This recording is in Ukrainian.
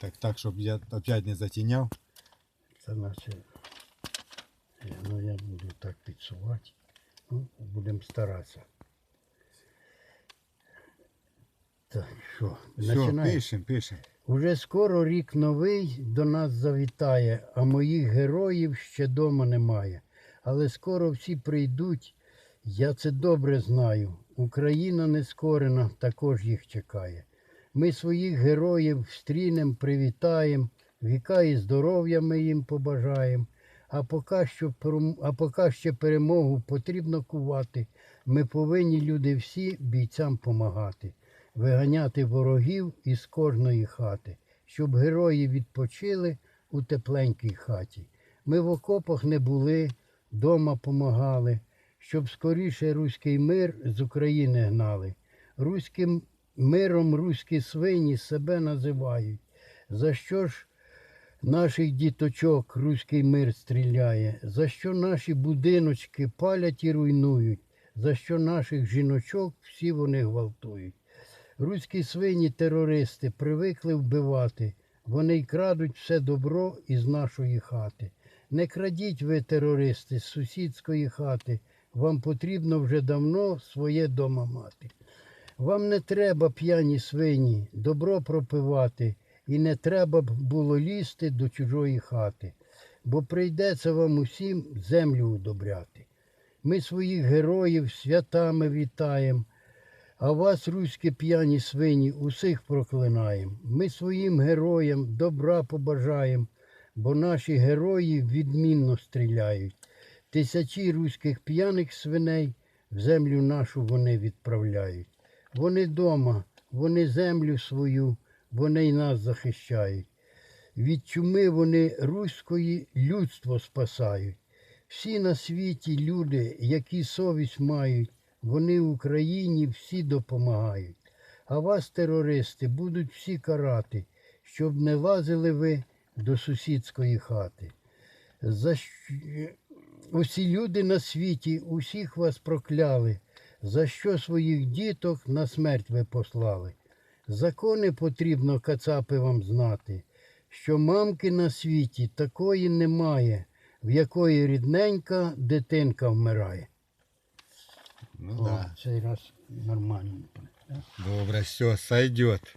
Так, так, щоб я опять не затіняв. Це наче. е, Ну я буду так підсувати. Ну, будемо старатися. Так, що, Все, починаємо? пишем, пишем. Уже скоро рік новий до нас завітає, а моїх героїв ще дома немає. Але скоро всі прийдуть, я це добре знаю. Україна нескорена також їх чекає. Ми своїх героїв встрінем, привітаєм, віка і здоров'я ми їм побажаєм. А поки, що, а поки ще перемогу потрібно кувати, ми повинні люди всі бійцям помагати виганяти ворогів із кожної хати, щоб герої відпочили у тепленькій хаті. Ми в окопах не були, дома помагали, щоб скоріше руський мир з України гнали. Руським миром руські свині себе називають. За що ж наших діточок руський мир стріляє? За що наші будиночки палять і руйнують? За що наших жіночок всі вони гвалтують? Руські свині терористи привикли вбивати. Вони й крадуть все добро із нашої хати. Не крадіть ви, терористи, з сусідської хати. Вам потрібно вже давно своє дома мати. Вам не треба, п'яні свині, добро пропивати, і не треба б було лізти до чужої хати, бо прийдеться вам усім землю удобряти. Ми своїх героїв святами вітаємо. А вас, руські п'яні свині, усіх проклинаєм. Ми своїм героям добра побажаєм, бо наші герої відмінно стріляють. Тисячі руських п'яних свиней в землю нашу вони відправляють. Вони дома, вони землю свою, вони й нас захищають. Від чуми вони руської людство спасають. Всі на світі люди, які совість мають, вони Україні всі допомагають. А вас, терористи, будуть всі карати, щоб не лазили ви до сусідської хати. За Усі люди на світі, усіх вас прокляли, за що своїх діток на смерть ви послали. Закони потрібно, кацапи, вам знати, що мамки на світі такої немає, в якої рідненька дитинка вмирає. Ну О, да. цей раз нормально. Добре, все, сойдет.